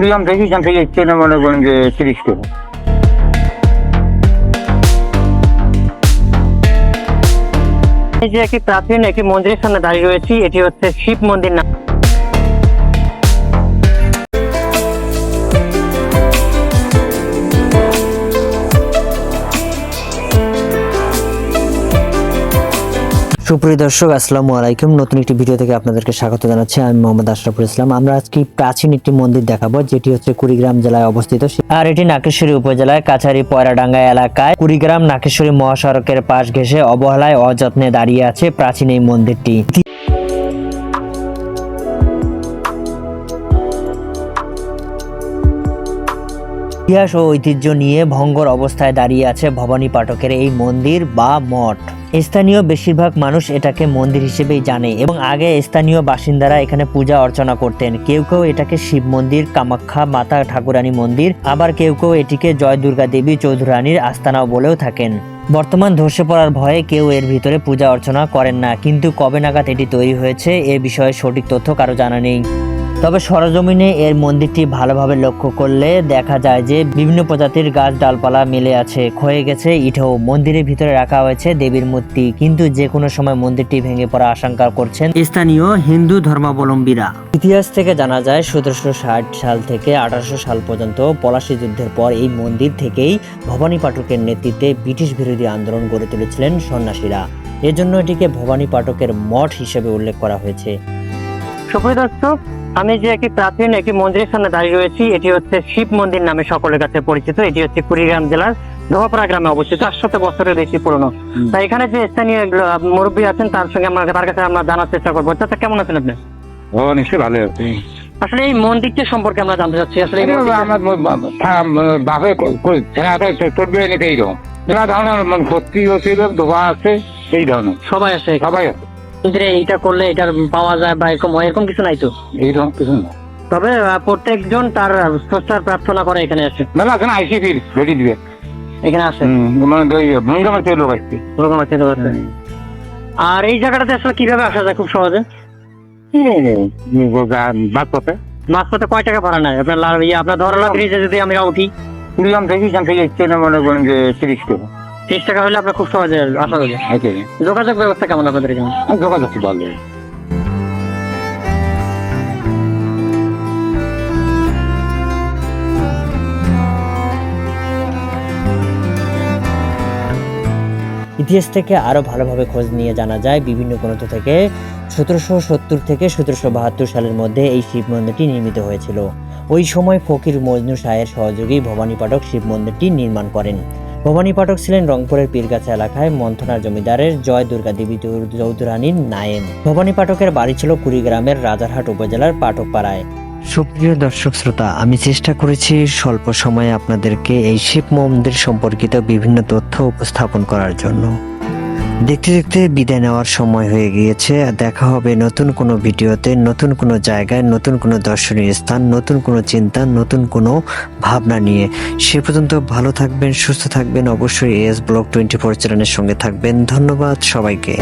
কুড়িগ্রাম থেকে এখান থেকে ট্রেনে মনে করেন যে তিরিশ করে এই যে একটি প্রাচীন একটি মন্দিরের সামনে দাঁড়িয়ে রয়েছি, এটি হচ্ছে শিব মন্দির নাম। সুপ্রিয় দর্শক, আসসালামু আলাইকুম। নতুন একটি ভিডিও থেকে আপনাদেরকে স্বাগত জানাচ্ছি। আমি মোহাম্মদ আশরাফুল ইসলাম। আমরা আজকে প্রাচীন একটি মন্দির দেখাবো, যেটি হচ্ছে কুড়িগ্রাম জেলায় অবস্থিত। আর এটি নাকেশ্বরী উপজেলায় কাছারি পয়রাডাঙ্গা এলাকায়। কুড়িগ্রাম নাকেশ্বরী মহাসড়কের পাশ ঘেঁষে অবহেলায় অযত্নে দাঁড়িয়ে আছে প্রাচীন এই মন্দিরটি। ইতিহাস ও ঐতিহ্য নিয়ে ভঙ্গর অবস্থায় দাঁড়িয়ে আছে ভবানী পাঠকের এই মন্দির বা মঠ। স্থানীয় বেশিরভাগ মানুষ এটাকে মন্দির হিসেবেই জানে এবং আগে স্থানীয় বাসিন্দারা এখানে পূজা অর্চনা করতেন। কেউ কেউ এটাকে শিব মন্দির, কামাখ্যা, মাতা ঠাকুরানী মন্দির, আবার কেউ কেউ এটিকে জয় দুর্গা দেবী, চৌধুরানীর আস্তানাও বলেও থাকেন। বর্তমান ধসে পড়ার ভয়ে কেউ এর ভিতরে পূজা অর্চনা করেন না, কিন্তু কবে নাগাদ এটি তৈরি হয়েছে এ বিষয়ে সঠিক তথ্য কারও জানা নেই। তবে সরজমিনে এর মন্দিরটি ভালোভাবে লক্ষ্য করলে দেখা যায় যে বিভিন্ন প্রজাতির গাছ ডালপালা মেলে আছে। ক্ষয়ে গেছে, ইটেও। মন্দিরের ভিতরে রাখা হয়েছে দেবীর মূর্তি। কিন্তু যে কোনো সময় মন্দিরটি ভেঙে পড়া আশঙ্কা করছেন স্থানীয় হিন্দু ধর্মাবলম্বীরা। ইতিহাস থেকে জানা যায়, সতেরোশো ষাট সাল থেকে আঠারোশো সাল পর্যন্ত পলাশী যুদ্ধের পর এই মন্দির থেকেই ভবানী পাঠকের নেতৃত্বে ব্রিটিশ বিরোধী আন্দোলন গড়ে তুলেছিলেন সন্ন্যাসীরা। এজন্য এটিকে ভবানী পাঠকের মঠ হিসেবে উল্লেখ করা হয়েছে। সুপ্রিয় দর্শক আমি যে একটি প্রাচীন একটি মন্দিরের সামনে দাঁড়িয়ে রয়েছি এটি হচ্ছে শিব মন্দির নামে সকলের কাছে পরিচিত। এটি হচ্ছে কুড়িগ্রাম জেলার ধোয়াপাড়া গ্রামে অবস্থিত চারশত বছরের বেশি পুরনো। তাই এখানে যে স্থানীয় মুরব্বী আছেন তার সঙ্গে আমরা তার কাছে আমরা জানার চেষ্টা করব। চাচা কেমন আছেন আপনি? ও নিশ্চয়ই ভালো আছে। আসলে এই মন্দিরটি সম্পর্কে আমরা জানতে চাচ্ছি। আসলে আমার বাপে চলবে এইরকম ধোয়া আছে এই ধরনের। সবাই আছে সবাই আছে। কিন্তু এইটা করলে এটা পাওয়া যায় বা এরকম এরকম কিছু নাই তো? এইরকম কিছু না। তবে প্রত্যেকজন তার স্রষ্টার প্রার্থনা করে এখানে আসে মেলা এখন আইসি ফির রেডি দিবে। এখানে আসে? মানে ভূমিকম্পের লোক আসছে। তো আছে। আর এই জায়গাটাতে আসলে কীভাবে আসা যায় খুব সহজে? বাদ পথে মাঝপথে। কয় টাকা ভাড়া নেয়? আপনার ইয়ে আপনার ধরলা ব্রিজে যদি আমি উঠি কুড়িগ্রাম থেকে এখান থেকে মনে করেন যে তিরিশ কিলো তিরিশ টাকা হলে আপনার খুব সহজে আসা যাবে। ওকে যোগাযোগ ব্যবস্থা কেমন আপনাদের এখানে? যোগাযোগ ভালো। ইতিহাস থেকে আরও ভালোভাবে খোঁজ নিয়ে জানা যায় বিভিন্ন গ্রন্থ থেকে সতেরোশো সত্তর থেকে সতেরোশো বাহাত্তর সালের মধ্যে এই শিব মন্দিরটি নির্মিত হয়েছিল। ওই সময় ফকির মজনু শাহের সহযোগী ভবানী পাঠক শিব মন্দিরটি নির্মাণ করেন। ভবানী পাঠক ছিলেন রংপুরের পীরগাছা এলাকায় মন্থনার জমিদারের জয় দুর্গা দেবী চৌধুরানীর নায়েন ভবানী পাঠকের বাড়ি ছিল কুড়িগ্রামের রাজারহাট উপজেলার পাঠকপাড়ায় সুপ্রিয় দর্শক শ্রোতা, আমি চেষ্টা করেছি স্বল্প সময়ে আপনাদেরকে এই শিব মন্দির সম্পর্কিত বিভিন্ন তথ্য উপস্থাপন করার জন্য। দেখতে দেখতে বিদায় নেওয়ার সময় হয়ে গিয়েছে। দেখা হবে নতুন কোনো ভিডিওতে, নতুন কোনো জায়গায়, নতুন কোনো দর্শনীয় স্থান, নতুন কোনো চিন্তা, নতুন কোনো ভাবনা নিয়ে। সে পর্যন্ত ভালো থাকবেন, সুস্থ থাকবেন। অবশ্যই এস ব্লগ টোয়েন্টি ফোর চ্যানেলের সঙ্গে থাকবেন। ধন্যবাদ সবাইকে।